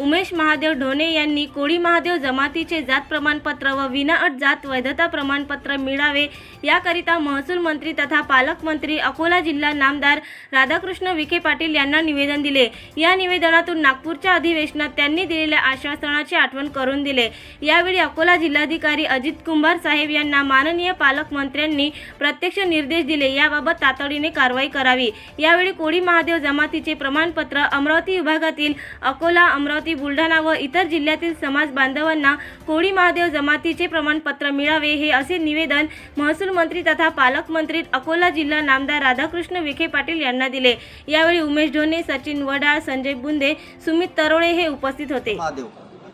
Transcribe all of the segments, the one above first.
उमेश महादेव ढोणे यांनी कोळी महादेव जमातीचे जात प्रमाणपत्र व विनाअट जात वैधता प्रमाणपत्र मिळावे याकरिता महसूल मंत्री तथा पालकमंत्री अकोला जिल्हा नामदार राधाकृष्ण विखे पाटील यांना निवेदन दिले. या निवेदनातून नागपूरच्या अधिवेशनात त्यांनी दिलेल्या आश्वासनाची आठवण करून दिले. यावेळी अकोला जिल्हाधिकारी अजित कुंभार साहेब यांना माननीय पालकमंत्र्यांनी प्रत्यक्ष निर्देश दिले. याबाबत तातडीने कारवाई करावी. यावेळी कोळी महादेव जमातीचे प्रमाणपत्र अमरावती विभागातील अकोला अमरावती बुलढाणा व इतर जिल्ह्यातील समाज बांधवांना कोळी महादेव जमातीचे प्रमाणपत्र मिळावे हे असे निवेदन महसूल मंत्री तथा पालकमंत्री अकोला जिल्हा नामदार राधाकृष्ण विखे पाटील यांना दिले. यावेळी उमेश ढोणे सचिन वडाळ संजय बुंदे सुमित तरोळे हे उपस्थित होते. महादेव.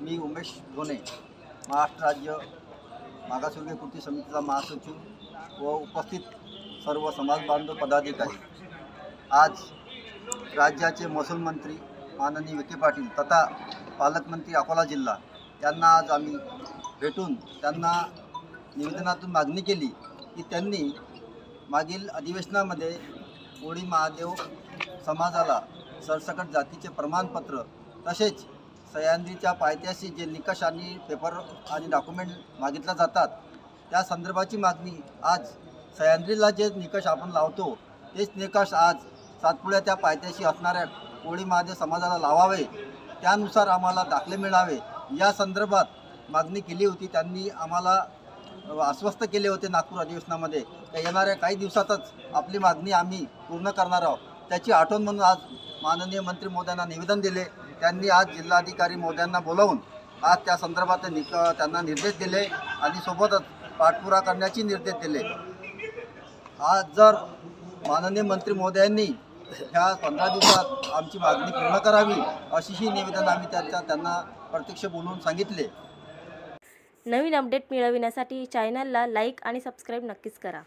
मी उमेश ढोणे महाराष्ट्र राज्य मागासवर्गीय कृती समितीचा महासचिव व उपस्थित सर्व समाज बांधव पदाधिकारी. आज राज्याचे महसूल मंत्री माननीय विखे पाटील तथा पालकमंत्री अकोला जिल्हा त्यांना आज आम्ही भेटून त्यांना निवेदनातून मागणी केली की त्यांनी मागील अधिवेशनामध्ये कोळी महादेव समाजाला सरसकट जातीचे प्रमाणपत्र तसेच सह्याद्रीच्या पायथ्याशी जे निकष आणि पेपर आणि डॉक्युमेंट मागितल्या जातात त्या संदर्भाची मागणी आज सह्याद्रीला जे निकष आपण लावतो तेच निकष आज सातपुड्या त्या पायथ्याशी असणाऱ्या कोळी महादेव समाजाला लावावे त्यानुसार आम्हाला दाखले मिळावे. या संदर्भात मागणी केली होती त्यांनी आम्हाला आश्वस्त केले होते नागपूर अधिवेशनामध्ये. का येणाऱ्या काही दिवसातच आपली मागणी आम्ही पूर्ण करणार आहोत. त्याची आठवण म्हणून आज माननीय मंत्री मोद्यांना निवेदन दिले. त्यांनी आज जिल्हाधिकारी मोद्यांना बोलावून आज त्या संदर्भात निक त्यांना निर्देश दिले आणि सोबतच पाठपुरा करण्याचे निर्देश दिले. आज जर माननीय मंत्री मोद्यांनी ह्या पंधरा दिवसात आमची मागणी पूर्ण करावी अशीही निवेदन आम्ही त्याच्या त्यांना प्रत्यक्ष बोलून सांगितले. नवीन अपडेट मिळविण्यासाठी चॅनलला लाईक आणि सबस्क्राईब नक्कीच करा.